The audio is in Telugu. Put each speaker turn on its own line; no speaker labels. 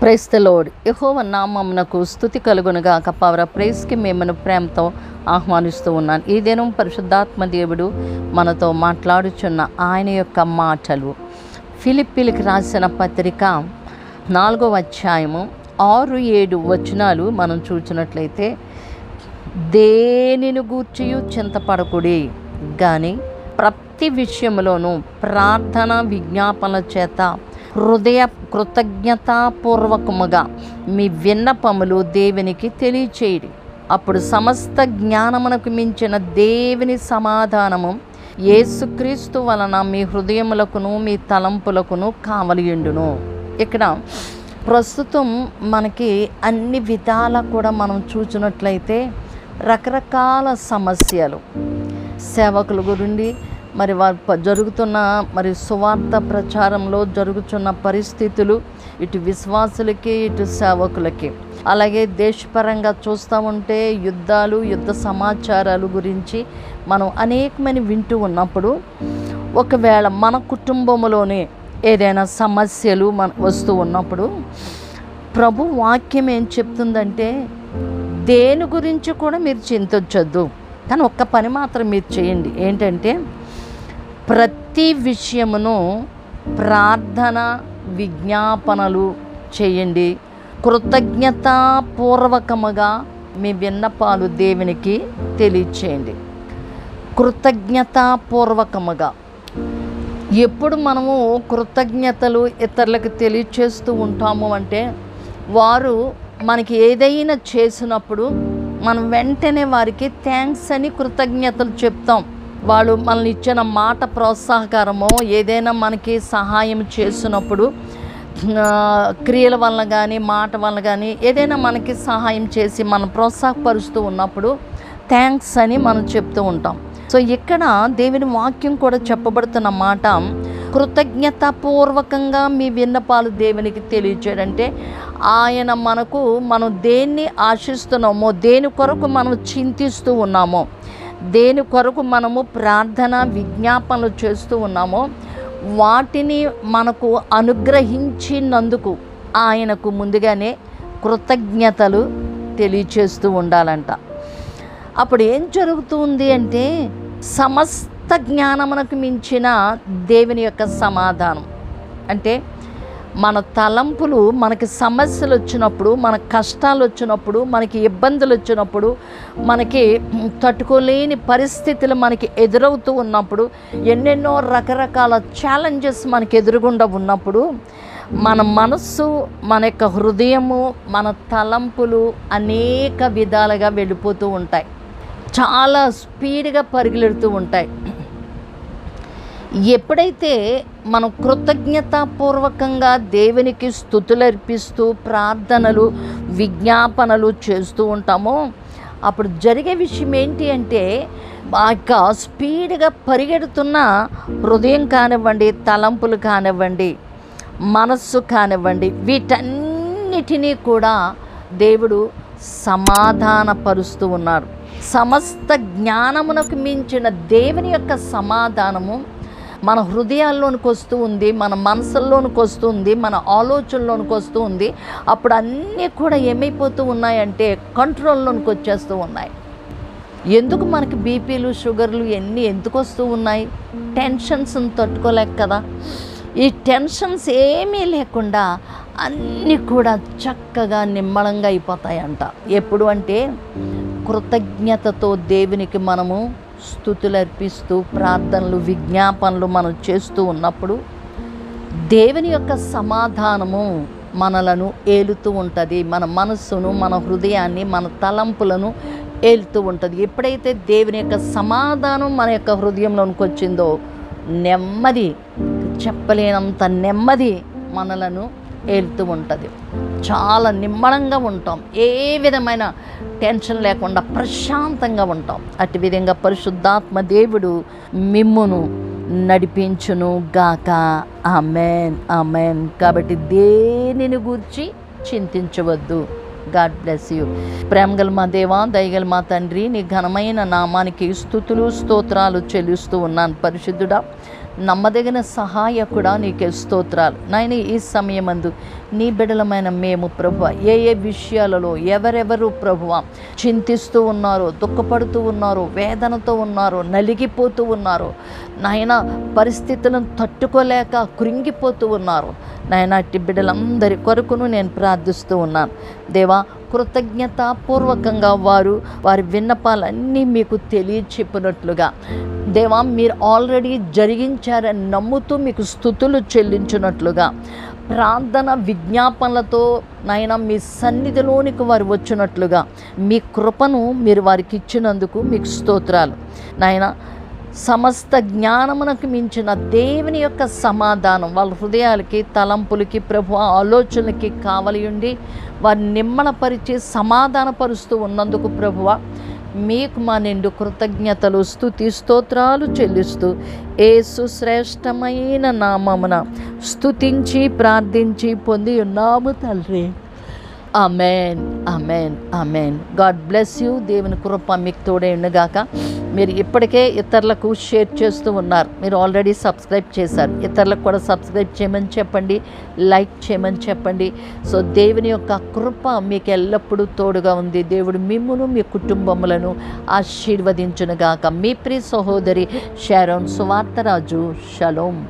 ప్రైస్ ద లోడ్ యహోవ నామమునకు స్థుతి కలుగునుగాక. పవర ప్రైస్కి మిమ్మల్ని ప్రేమతో ఆహ్వానిస్తూ ఉన్నాను ఈ దినం పరిశుద్ధాత్మ దేవుడు మనతో మాట్లాడుచున్న ఆయన యొక్క మాటలు. ఫిలిప్పీలకు రాసిన పత్రిక నాలుగో అధ్యాయము ఆరు ఏడు వచనాలు మనం చూసినట్లయితే దేనిని గూర్చియు చింతపడకుడి? కానీ ప్రతి విషయంలోనూ ప్రార్థన విజ్ఞాపన చేత హృదయ కృతజ్ఞతాపూర్వకముగా మీ విన్నపములు దేవునికి తెలియచేయడి. అప్పుడు సమస్త జ్ఞానమునకు మించిన దేవుని సమాధానము యేసుక్రీస్తు వలన మీ హృదయములకును మీ తలంపులకును కావలియుండును. ఇక్కడ ప్రస్తుతం మనకి అన్ని విధాల కూడా మనం చూసినట్లయితే రకరకాల సమస్యలు. సేవకుల గురించి మరి వారు జరుగుతున్న మరి సువార్త ప్రచారంలో జరుగుతున్న పరిస్థితులు ఇటు విశ్వాసులకి ఇటు సేవకులకి. అలాగే దేశపరంగా చూస్తూ ఉంటే యుద్ధాలు యుద్ధ సమాచారాలు గురించి మనం అనేకమైన వింటూ ఉన్నప్పుడు ఒకవేళ మన కుటుంబంలోనే ఏదైనా సమస్యలు మన వస్తూ ఉన్నప్పుడు ప్రభు వాక్యం ఏం చెప్తుందంటే దేని గురించి కూడా మీరు చింతొచ్చద్దు కానీ ఒక్క పని మాత్రం మీరు చేయండి. ఏంటంటే ప్రతి విషయమును ప్రార్థన విజ్ఞాపనలు చేయండి. కృతజ్ఞతాపూర్వకముగా మీ విన్నపాలు దేవునికి తెలియచేయండి. కృతజ్ఞతాపూర్వకముగా. ఎప్పుడు మనము కృతజ్ఞతలు ఇతరులకు తెలియచేస్తూ ఉంటాము అంటే వారు మనకి ఏదైనా చేసినప్పుడు మనం వెంటనే వారికి థ్యాంక్స్ అని కృతజ్ఞతలు చెప్తాం. వాళ్ళు మనల్ని ఇచ్చిన మాట ప్రోత్సాహకరమో ఏదైనా మనకి సహాయం చేసినప్పుడు క్రియల వల్ల కానీ మాట వల్ల కానీ ఏదైనా మనకి సహాయం చేసి మనం ప్రోత్సాహపరుస్తూ ఉన్నప్పుడు థ్యాంక్స్ అని మనం చెప్తూ ఉంటాం. సో ఇక్కడ దేవుని వాక్యం కూడా చెప్పబడుతున్న మాట కృతజ్ఞతాపూర్వకంగా మీ విన్నపాలు దేవునికి తెలియచేయడంటే ఆయన మనకు మనం దేన్ని ఆశిస్తున్నామో దేని కొరకు మనం చింతిస్తూ ఉన్నామో దేని కొరకు మనము ప్రార్థన విజ్ఞాపనలు చేస్తూ ఉన్నామో వాటిని మనకు అనుగ్రహించినందుకు ఆయనకు ముందుగానే కృతజ్ఞతలు తెలియచేస్తూ ఉండాలంట. అప్పుడు ఏం జరుగుతుంది అంటే సమస్త జ్ఞానమునకు మించిన దేవుని యొక్క సమాధానం. అంటే మన తలంపులు మనకి సమస్యలు వచ్చినప్పుడు మన కష్టాలు వచ్చినప్పుడు మనకి ఇబ్బందులు వచ్చినప్పుడు మనకి తట్టుకోలేని పరిస్థితులు మనకి ఎదురవుతూ ఉన్నప్పుడు ఎన్నెన్నో రకరకాల ఛాలెంజెస్ మనకి ఎదురుగుండా ఉన్నప్పుడు మన మనస్సు మన యొక్క హృదయము మన తలంపులు అనేక విధాలుగా వెళ్ళిపోతూ ఉంటాయి. చాలా స్పీడ్గా పరిగెడుతూ ఉంటాయి. ఎప్పుడైతే మనం కృతజ్ఞతాపూర్వకంగా దేవునికి స్థుతులు అర్పిస్తూ ప్రార్థనలు విజ్ఞాపనలు చేస్తూ ఉంటామో. అప్పుడు జరిగే విషయం ఏంటి అంటే ఆ యొక్క స్పీడ్గా పరిగెడుతున్న హృదయం కానివ్వండి తలంపులు కానివ్వండి మనస్సు కానివ్వండి వీటన్నిటినీ కూడా దేవుడు సమాధానపరుస్తూ ఉన్నాడు సమస్త జ్ఞానమునకు మించిన దేవుని యొక్క సమాధానము మన హృదయాల్లోనికి వస్తూ ఉంది మన మనసుల్లోనికి వస్తూ ఉంది మన ఆలోచనలోనికి వస్తూ ఉంది. అప్పుడు అన్నీ కూడా ఏమైపోతూ ఉన్నాయంటే కంట్రోల్లోనికి వచ్చేస్తూ ఉన్నాయి. ఎందుకు మనకి బీపీలు షుగర్లు ఎన్ని ఎందుకు వస్తూ ఉన్నాయి? టెన్షన్స్ని తట్టుకోలేక కదా? ఈ టెన్షన్స్ ఏమీ లేకుండా అన్నీ కూడా చక్కగా నిమ్మళంగా అయిపోతాయంట. ఎప్పుడు అంటే కృతజ్ఞతతో దేవునికి మనము స్థుతులు అర్పిస్తూ ప్రార్థనలు విజ్ఞాపనలు మనం చేస్తూ ఉన్నప్పుడు దేవుని యొక్క సమాధానము మనలను ఏలుతూ ఉంటుంది. మన మనస్సును మన హృదయాన్ని మన తలంపులను ఏలుతూ ఉంటుంది. ఎప్పుడైతే దేవుని యొక్క సమాధానం మన యొక్క హృదయంలోనికి వచ్చిందో నెమ్మది చెప్పలేనంత నెమ్మది మనలను ఏలుతూ ఉంటుంది. చాలా నిమ్మడంగా ఉంటాం. ఏ విధమైన టెన్షన్ లేకుండా ప్రశాంతంగా ఉంటాం. అటు విధంగా పరిశుద్ధాత్మ దేవుడు మిమ్మును నడిపించును గాక. Amen amen. కాబట్టి దేనిని గూర్చి చింతించవద్దు. God bless you. ప్రేమగల మా దేవా దయగల మా తండ్రి నీ ఘనమైన నామానికి స్థుతులు స్తోత్రాలు చెల్లిస్తూ ఉన్నాను పరిశుద్ధుడా. నమ్మదగిన సహాయకుడా నీకే స్తోత్రాలు. నాయన ఈ సమయమందు నీ బిడలమైన మేము ప్రభు ఏ ఏ విషయాలలో ఎవరెవరు ప్రభువ చింతిస్తూ ఉన్నారో దుఃఖపడుతూ ఉన్నారో వేదనతో ఉన్నారో నలిగిపోతూ ఉన్నారో నాయన పరిస్థితులను తట్టుకోలేక కృంగిపోతూ ఉన్నారు నాయన అట్టి బిడ్డలందరి కొరకును నేను ప్రార్థిస్తూ ఉన్నాను. దేవా కృతజ్ఞతాపూర్వకంగా వారు వారి విన్నపాలన్నీ మీకు తెలియచెప్పినట్లుగా. దేవా మీరు ఆల్రెడీ జరిగించారని నమ్ముతూ మీకు స్థుతులు చెల్లించినట్లుగా. ప్రార్థన విజ్ఞాపనలతో నాయన మీ సన్నిధిలోనికి వారు వచ్చినట్లుగా. మీ కృపను మీరు వారికి ఇచ్చినందుకు మీకు స్తోత్రాలు. నాయన సమస్త జ్ఞానమునకు మించిన దేవుని యొక్క సమాధానం. వాళ్ళ హృదయాలకి తలంపులకి ప్రభు ఆలోచనలకి కావలి ఉండి వారిని నిమ్మలపరిచి సమాధానపరుస్తూ ఉన్నందుకు ప్రభువ మీకు మా నిండు కృతజ్ఞతలు స్థుతి స్తోత్రాలు చెల్లిస్తూ ఏసు శ్రేష్టమైన నామమున స్థుతించి ప్రార్థించి పొంది ఉన్నాము తండ్రి. Amen amen amen God bless you దేవుని కృప మీకు తోడే ఉండగాక. మీరు ఇప్పటికే ఇతరులకు షేర్ చేస్తూ ఉన్నారు. మీరు ఆల్రెడీ సబ్స్క్రైబ్ చేశారు. ఇతరులకు కూడా సబ్స్క్రైబ్ చేయమని చెప్పండి. లైక్ చేయమని చెప్పండి. సో దేవుని యొక్క కృప మీకు ఎల్లప్పుడూ తోడుగా ఉంది. దేవుడు మిమ్మును మీ కుటుంబములను ఆశీర్వదించునుగాక. మీ ప్రియ సహోదరి షారోన్ సువార్తరాజు. షలోం.